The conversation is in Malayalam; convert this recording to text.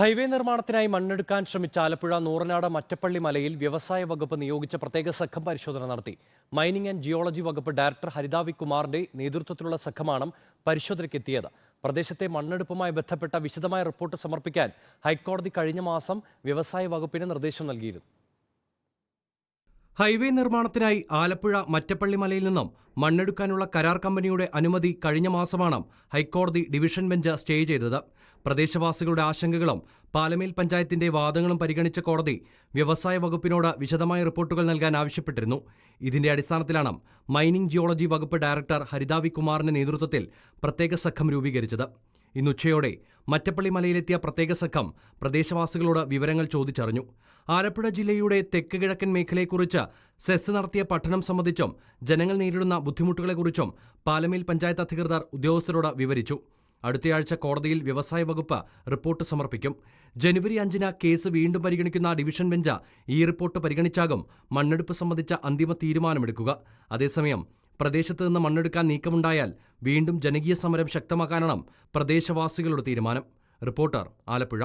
ഹൈവേ നിർമ്മാണത്തിനായി മണ്ണെടുക്കാൻ ശ്രമിച്ച ആലപ്പുഴ നൂറനാട് മറ്റപ്പള്ളി മലയിൽ വ്യവസായ വകുപ്പ് നിയോഗിച്ച പ്രത്യേക സംഘം പരിശോധന നടത്തി. മൈനിങ് ആൻഡ് ജിയോളജി വകുപ്പ് ഡയറക്ടർ ഹരിതാവി കുമാറിന്റെ നേതൃത്വത്തിലുള്ള സംഘമാണ് പരിശോധനയ്ക്കെത്തിയത്. പ്രദേശത്തെ മണ്ണെടുപ്പുമായി ബന്ധപ്പെട്ട വിശദമായ റിപ്പോർട്ട് സമർപ്പിക്കാൻ ഹൈക്കോടതി കഴിഞ്ഞ മാസം വ്യവസായ വകുപ്പിന് നിർദ്ദേശം നൽകിയിരുന്നു. ഹൈവേ നിർമ്മാണത്തിനായി ആലപ്പുഴ മറ്റപ്പള്ളി മലയിൽ നിന്നും മണ്ണെടുക്കാനുള്ള കരാർ കമ്പനിയുടെ അനുമതി കഴിഞ്ഞ മാസമാണ് ഹൈക്കോടതി ഡിവിഷൻ ബെഞ്ച് സ്റ്റേ ചെയ്തത്. പ്രദേശവാസികളുടെ ആശങ്കകളും പാലമേൽ പഞ്ചായത്തിന്റെ വാദങ്ങളും പരിഗണിച്ച കോടതി വ്യവസായ വകുപ്പിനോട് വിശദമായ റിപ്പോർട്ടുകൾ നൽകാൻ ആവശ്യപ്പെട്ടിരുന്നു. ഇതിന്റെ അടിസ്ഥാനത്തിലാണ് മൈനിംഗ് ജിയോളജി വകുപ്പ് ഡയറക്ടർ ഹരിതാവി കുമാറിന്റെ നേതൃത്വത്തിൽ പ്രത്യേക സംഘം രൂപീകരിച്ചത്. ഇന്നുച്ചയോടെ മറ്റപ്പള്ളി മലയിലെത്തിയ പ്രത്യേക സംഘം പ്രദേശവാസികളോട് വിവരങ്ങൾ ചോദിച്ചറിഞ്ഞു. ആലപ്പുഴ ജില്ലയുടെ തെക്ക് കിഴക്കൻ മേഖലയെക്കുറിച്ച് സെസ് നടത്തിയ പഠനം സംബന്ധിച്ചും ജനങ്ങൾ നേരിടുന്ന ബുദ്ധിമുട്ടുകളെക്കുറിച്ചും പാലമേൽ പഞ്ചായത്ത് അധികൃതർ ഉദ്യോഗസ്ഥരോട് വിവരിച്ചു. അടുത്തയാഴ്ച കോടതിയിൽ വ്യവസായ വകുപ്പ് റിപ്പോർട്ട് സമർപ്പിക്കും. ജനുവരി അഞ്ചിന് കേസ് വീണ്ടും പരിഗണിക്കുന്ന ഡിവിഷൻ ബെഞ്ച് ഈ റിപ്പോർട്ട് പരിഗണിച്ചാകും മണ്ണെടുപ്പ് സംബന്ധിച്ച അന്തിമ തീരുമാനമെടുക്കുക. അതേസമയം പ്രദേശത്ത് നിന്ന് മണ്ണെടുക്കാൻ നീക്കമുണ്ടായാൽ വീണ്ടും ജനകീയ സമരം ശക്തമാക്കാനാണ് പ്രദേശവാസികളുടെ തീരുമാനം. റിപ്പോർട്ടർ ആലപ്പുഴ.